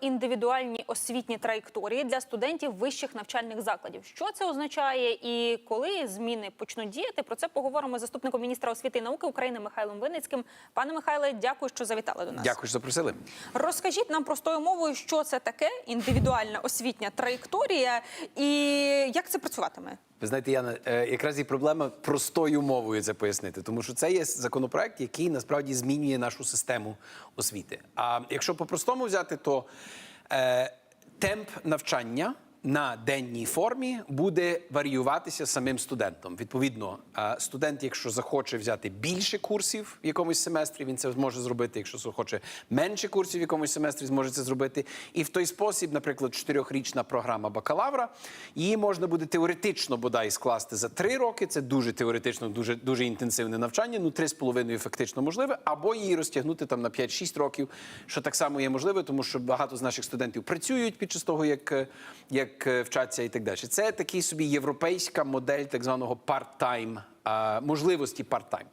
індивідуальні освітні траєкторії для студентів вищих навчальних закладів. Що це означає і коли зміни почнуть діяти? Про це поговоримо з заступником міністра освіти і науки України Михайлом Винницьким. Пане Михайле, дякую, що завітали до нас. Дякую, що запросили. Розкажіть нам простою мовою, що це таке індивідуальна освітня траєкторія і як це працюватиме? Ви знаєте, Яна, е, якраз і проблема простою мовою це пояснити, тому що це є законопроект, який насправді змінює нашу систему освіти. А якщо по-простому взяти, то е, темп навчання на денній формі буде варіюватися самим студентом. Відповідно, е, студент, якщо захоче взяти більше курсів в якомусь семестрі, він це зможе зробити. Якщо захоче менше курсів в якомусь семестрі, зможе це зробити. І в той спосіб, наприклад, чотирьохрічна програма бакалавра, її можна буде теоретично бодай скласти за три роки. Це дуже теоретично, дуже дуже інтенсивне навчання. Ну три з половиною фактично можливе, або її розтягнути там на 5-6 років, що так само є можливе, тому що багато з наших студентів працюють під час того, як, е, як е, вчаться і так далі. Це такий собі європейська модель так званого а, можливості part-time.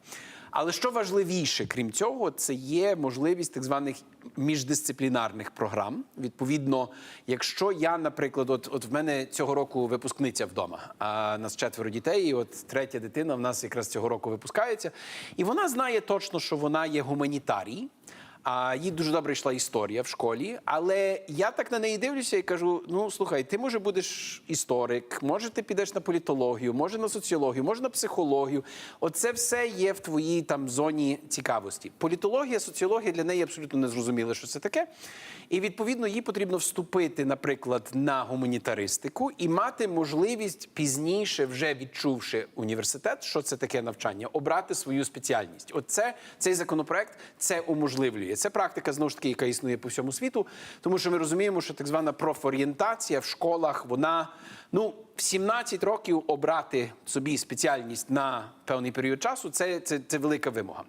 Але що важливіше, крім цього, це є можливість так званих міждисциплінарних програм. Відповідно, якщо я, наприклад, от, от в мене цього року випускниця вдома, а нас четверо дітей, і от третя дитина в нас якраз цього року випускається, і вона знає точно, що вона є гуманітарій. А їй дуже добре йшла історія в школі, але я так на неї дивлюся і кажу: ну слухай, ти може будеш історик, може ти підеш на політологію, може на соціологію, може на психологію. Оце все є в твоїй там зоні цікавості. Політологія, соціологія для неї абсолютно не зрозуміли, що це таке. І відповідно їй потрібно вступити, наприклад, на гуманітаристику і мати можливість пізніше, вже відчувши університет, що це таке навчання, обрати свою спеціальність. Оце цей законопроект це уможливлює. Це практика знову ж таки, яка існує по всьому світу, тому що ми розуміємо, що так звана профорієнтація в школах вона ну в 17 років обрати собі спеціальність на певний період часу. Це, це, це велика вимога.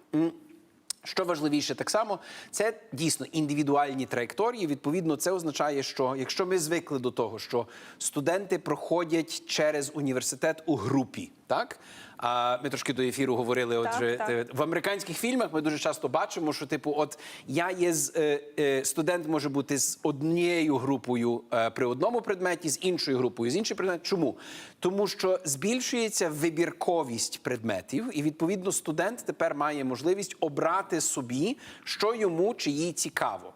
Що важливіше, так само це дійсно індивідуальні траєкторії. Відповідно, це означає, що якщо ми звикли до того, що студенти проходять через університет у групі, так а ми трошки до ефіру говорили. Отже, так. е, в американських фільмах ми дуже часто бачимо, що типу, от я є з е, е, студент може бути з однією групою е, при одному предметі, з іншою групою, з іншою предметом. Чому? Тому що збільшується вибірковість предметів, і відповідно студент тепер має можливість обрати собі, що йому чи їй цікаво.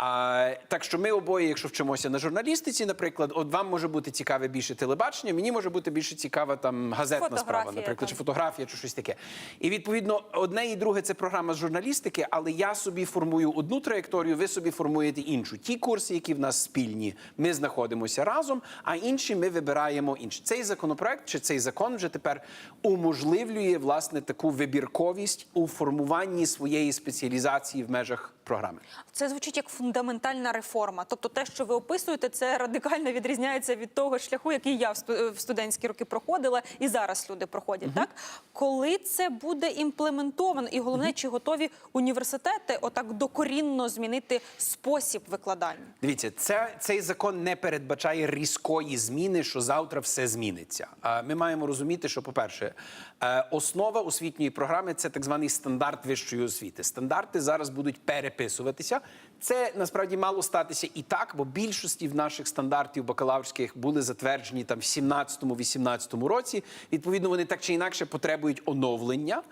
А, так що ми обоє, якщо вчимося на журналістиці, наприклад, от вам може бути цікаве більше телебачення, мені може бути більше цікава там газетна справа, наприклад, так. чи фотографія, чи щось таке. І відповідно, одне і друге це програма з журналістики, але я собі формую одну траєкторію, ви собі формуєте іншу. Ті курси, які в нас спільні, ми знаходимося разом, а інші ми вибираємо інші. Цей законопроект чи цей закон вже тепер уможливлює власне таку вибірковість у формуванні своєї спеціалізації в межах програми. Це звучить як фундаментальна реформа. Тобто, те, що ви описуєте, це радикально відрізняється від того шляху, який я в студентські роки проходила, і зараз люди проходять. Так коли це буде імплементовано, і головне, чи готові університети отак докорінно змінити спосіб викладання? Дивіться, це, цей закон не передбачає різкої зміни, що завтра все зміниться. Ми маємо розуміти, що, по-перше, е, основа освітньої програми це так званий стандарт вищої освіти. Стандарти зараз будуть переписуватися. Це насправді мало статися і так, бо більшості в наших стандартів бакалаврських були затверджені там в 17-18 році. Відповідно, вони так чи інакше потребують оновлення.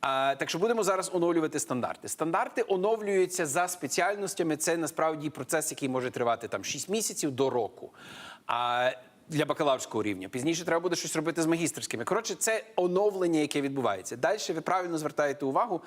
А, так що будемо зараз оновлювати стандарти. Стандарти оновлюються за спеціальностями. Це насправді процес, який може тривати там 6 місяців до року. А для бакалаврського рівня пізніше треба буде щось робити з магістерськими. Коротше, це оновлення, яке відбувається. Далі ви правильно звертаєте увагу,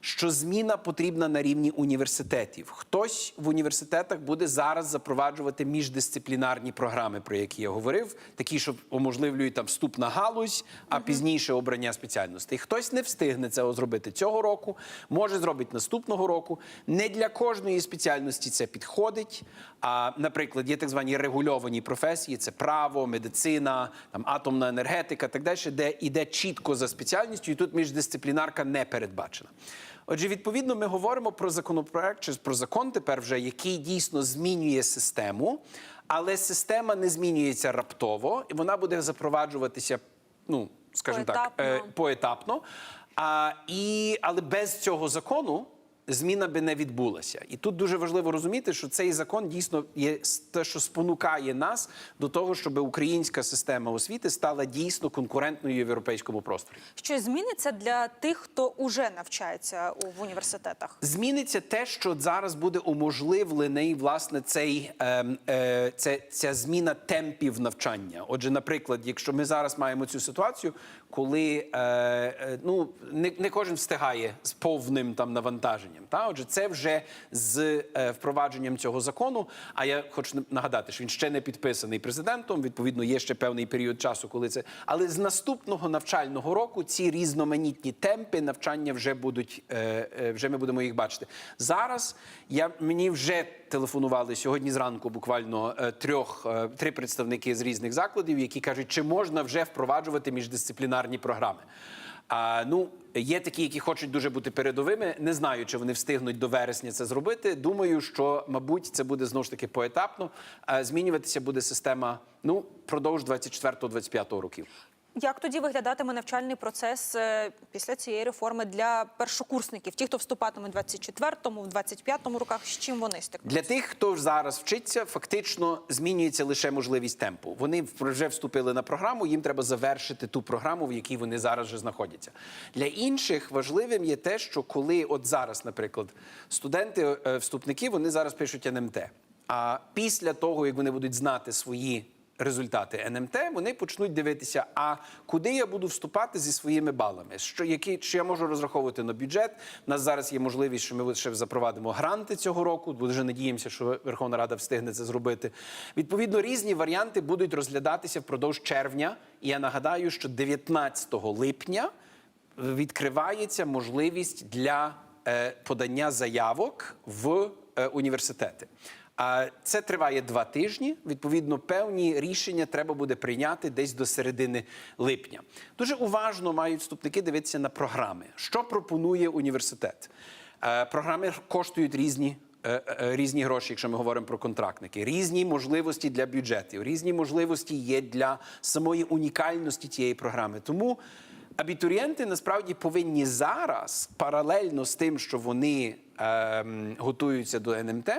що зміна потрібна на рівні університетів. Хтось в університетах буде зараз запроваджувати міждисциплінарні програми, про які я говорив, такі, що уможливлюють там вступ на галузь, а пізніше обрання спеціальностей. Хтось не встигне це зробити цього року, може зробити наступного року. Не для кожної спеціальності це підходить. А, наприклад, є так звані регульовані професії: це право, медицина, там атомна енергетика, так далі, де йде чітко за спеціальністю, і тут міждисциплінарка не передбачена. Отже, відповідно, ми говоримо про законопроект чи про закон тепер вже, який дійсно змінює систему, але система не змінюється раптово, і вона буде запроваджуватися, ну скажімо так, Поетапно. е, поетапно. А, і, але без цього закону зміна би не відбулася. І тут дуже важливо розуміти, що цей закон дійсно є те, що спонукає нас до того, щоб українська система освіти стала дійсно конкурентною в європейському просторі. Щось зміниться для тих, хто уже навчається в університетах. Зміниться те, що зараз буде уможливлений власне цей ем, е, це, ця зміна темпів навчання. Отже, наприклад, якщо ми зараз маємо цю ситуацію, коли е, е, ну не, не кожен встигає з повним там навантаженням. Та отже, це вже з е, впровадженням цього закону. А я хочу нагадати, що він ще не підписаний президентом. Відповідно, є ще певний період часу, коли це. Але з наступного навчального року ці різноманітні темпи навчання вже будуть е, е, вже ми будемо їх бачити. Зараз я мені вже телефонували сьогодні зранку. Буквально е, трьох е, три представники з різних закладів, які кажуть, чи можна вже впроваджувати міждисциплінарні програми. А, ну, є такі, які хочуть дуже бути передовими. Не знаю, чи вони встигнуть до вересня це зробити. Думаю, що, мабуть, це буде знову ж таки поетапно. А, змінюватися буде система ну, впродовж 24-25 років. Як тоді виглядатиме навчальний процес е, після цієї реформи для першокурсників? Ті, хто вступатиме в 24-му, в 25-му роках, з чим вони стикнуть? Для тих, хто зараз вчиться, фактично змінюється лише можливість темпу. Вони вже вступили на програму, їм треба завершити ту програму, в якій вони зараз вже знаходяться. Для інших важливим є те, що коли от зараз, наприклад, студенти, е, вступники, вони зараз пишуть НМТ. А після того, як вони будуть знати свої результати НМТ, вони почнуть дивитися, а куди я буду вступати зі своїми балами? Що які чи я можу розраховувати на бюджет? У нас зараз є можливість, що ми ще запровадимо гранти цього року. Дуже надіємося, що Верховна Рада встигне це зробити. Відповідно, різні варіанти будуть розглядатися впродовж червня. І я нагадаю, що 19 липня відкривається можливість для е, подання заявок в е, університети. Це триває два тижні. Відповідно, певні рішення треба буде прийняти десь до середини липня. Дуже уважно мають вступники дивитися на програми. Що пропонує університет? Е, Програми коштують різні. е, е, Різні гроші, якщо ми говоримо про контрактники, різні можливості для бюджетів, різні можливості є для самої унікальності цієї програми. Тому абітурієнти насправді повинні зараз, паралельно з тим, що вони ем, готуються до НМТ,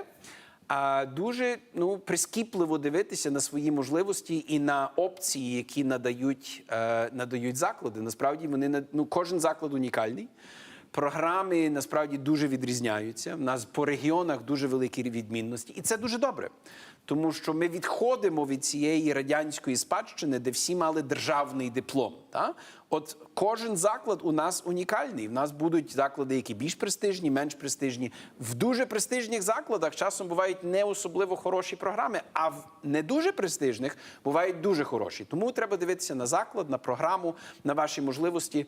а дуже ну прискіпливо дивитися на свої можливості і на опції, які надають, е, надають заклади. Насправді вони ну, кожен заклад унікальний. Програми насправді дуже відрізняються. У нас по регіонах дуже великі відмінності, і це дуже добре. Тому що ми відходимо від цієї радянської спадщини, де всі мали державний диплом. Та? От кожен заклад у нас унікальний. У нас будуть заклади, які більш престижні, менш престижні. В дуже престижних закладах часом бувають не особливо хороші програми, а в не дуже престижних бувають дуже хороші. Тому треба дивитися на заклад, на програму, на ваші можливості.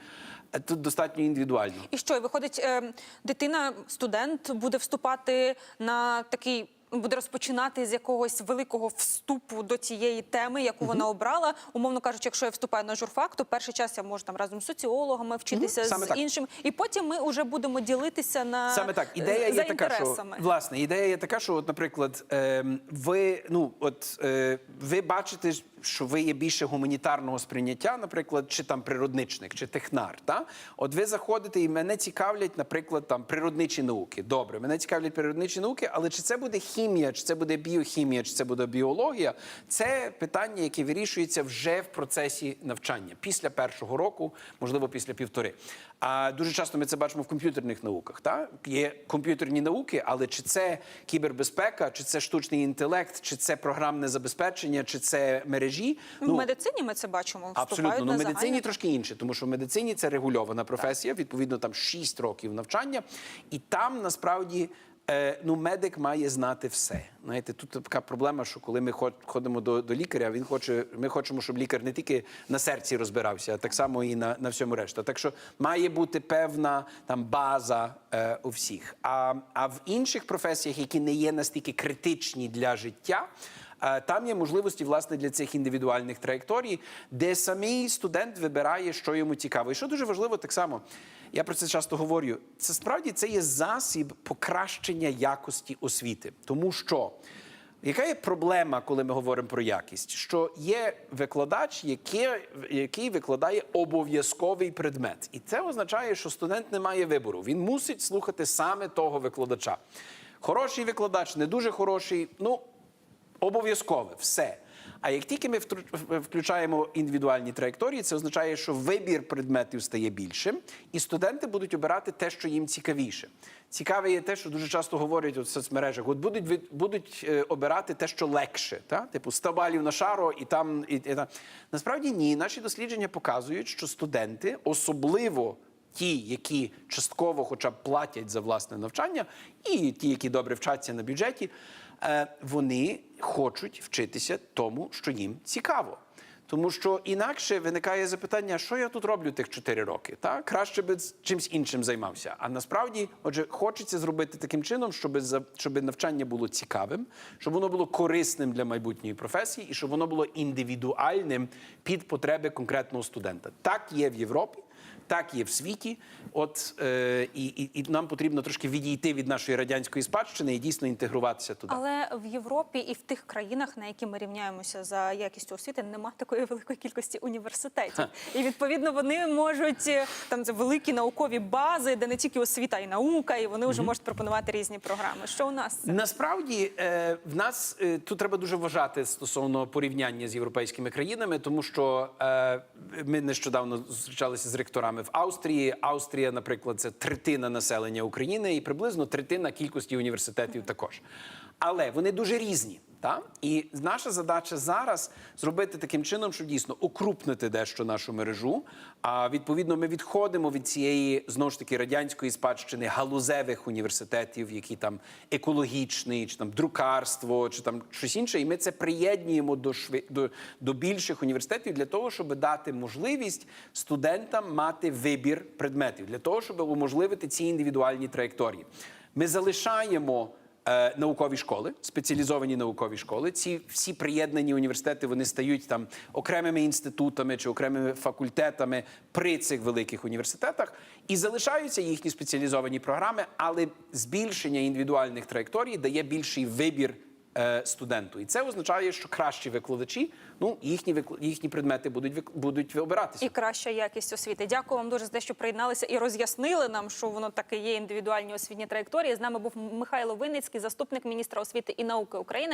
Е, Тут достатньо індивідуально. І що, виходить, е, дитина, студент буде вступати на такий. Буде розпочинати з якогось великого вступу до цієї теми, яку вона обрала. Умовно кажучи, якщо я вступаю на журфак, то перший час я можу там разом з соціологами вчитися саме з так. іншим, і потім ми вже будемо ділитися на Саме так. Ідея за є така, що власне ідея є така, що, от, наприклад, ем, ви ну от е, ви бачите, що ви є більше гуманітарного сприйняття, наприклад, чи там природничник, чи технар. Та от ви заходите, і мене цікавлять, наприклад, там природничі науки. Добре, мене цікавлять природничі науки, але чи це буде хімія, чи це буде біохімія, чи це буде біологія? Це питання, яке вирішується вже в процесі навчання після першого року, можливо, після півтори. А дуже часто ми це бачимо в комп'ютерних науках. Та є комп'ютерні науки, але чи це кібербезпека, чи це штучний інтелект, чи це програмне забезпечення, чи це мережі? В медицині ми це бачимо. Абсолютно, ну в медицині загальні. трошки інше, тому що в медицині це регульована професія, відповідно, там 6 років навчання, і там насправді. е, Ну, медик має знати все. Знаєте, тут така проблема, що коли ми ход- ходимо до, до лікаря, він хоче. Ми хочемо, щоб лікар не тільки на серці розбирався, а так само і на, на всьому решта. Так що має бути певна там база е, у всіх. А, а в інших професіях, які не є настільки критичні для життя. Е, Там є можливості власне для цих індивідуальних траєкторій, де самий студент вибирає, що йому цікаво. І що дуже важливо, так само я про це часто говорю. Це справді це є засіб покращення якості освіти, тому що Яка є проблема, коли ми говоримо про якість? Що є викладач, який, який викладає обов'язковий предмет, і це означає, що студент не має вибору. Він мусить слухати саме того викладача. Хороший викладач, не дуже хороший. Ну обов'язкове все. А як тільки ми включаємо індивідуальні траєкторії, це означає, що вибір предметів стає більшим, і студенти будуть обирати те, що їм цікавіше. Цікаве є те, що дуже часто говорять у соцмережах: от будуть будуть е, обирати те, що легше, та типу 100 балів на шаро, і там і, і там. Насправді ні. Наші дослідження показують, що студенти, особливо ті, які частково, хоча б платять за власне навчання, і ті, які добре вчаться на бюджеті, вони хочуть вчитися тому, що їм цікаво. Тому що інакше виникає запитання, що я тут роблю тих 4 роки. Та? Краще би з чимсь іншим займався. А насправді, отже, хочеться зробити таким чином, щоб, щоб навчання було цікавим, щоб воно було корисним для майбутньої професії і щоб воно було індивідуальним під потреби конкретного студента. Так є в Європі. Так є в світі, от е, і, і, і нам потрібно трошки відійти від нашої радянської спадщини і дійсно інтегруватися туди. Але в Європі і в тих країнах, на які ми рівняємося за якістю освіти, немає такої великої кількості університетів. І відповідно вони можуть е, там це великі наукові бази, де не тільки освіта, і наука, і вони вже можуть пропонувати різні програми. Що у нас це? Насправді е, в нас е, тут треба дуже вважати стосовно порівняння з європейськими країнами, тому що е, ми нещодавно зустрічалися з ректорами в Австрії. Австрія, наприклад, це третина населення України і приблизно третина кількості університетів також. Але вони дуже різні. Та? І наша задача зараз зробити таким чином, щоб дійсно укрупнити дещо нашу мережу. А відповідно, ми відходимо від цієї знову ж таки радянської спадщини галузевих університетів, які там екологічний, чи там друкарство, чи там щось інше. І ми це приєднуємо до шви до, до більших університетів для того, щоб дати можливість студентам мати вибір предметів, для того, щоб уможливити ці індивідуальні траєкторії. Ми залишаємо наукові школи, спеціалізовані наукові школи. Ці всі приєднані університети вони стають там окремими інститутами чи окремими факультетами при цих великих університетах і залишаються їхні спеціалізовані програми, але збільшення індивідуальних траєкторій дає більший вибір. Е, Студенту, і це означає, що кращі викладачі, ну їхні їхні предмети будуть будуть обиратися. І краща якість освіти. Дякую вам дуже за те, що приєдналися і роз'яснили нам, що воно таке є індивідуальні освітні траєкторії. З нами був Михайло Винницький, заступник міністра освіти і науки України.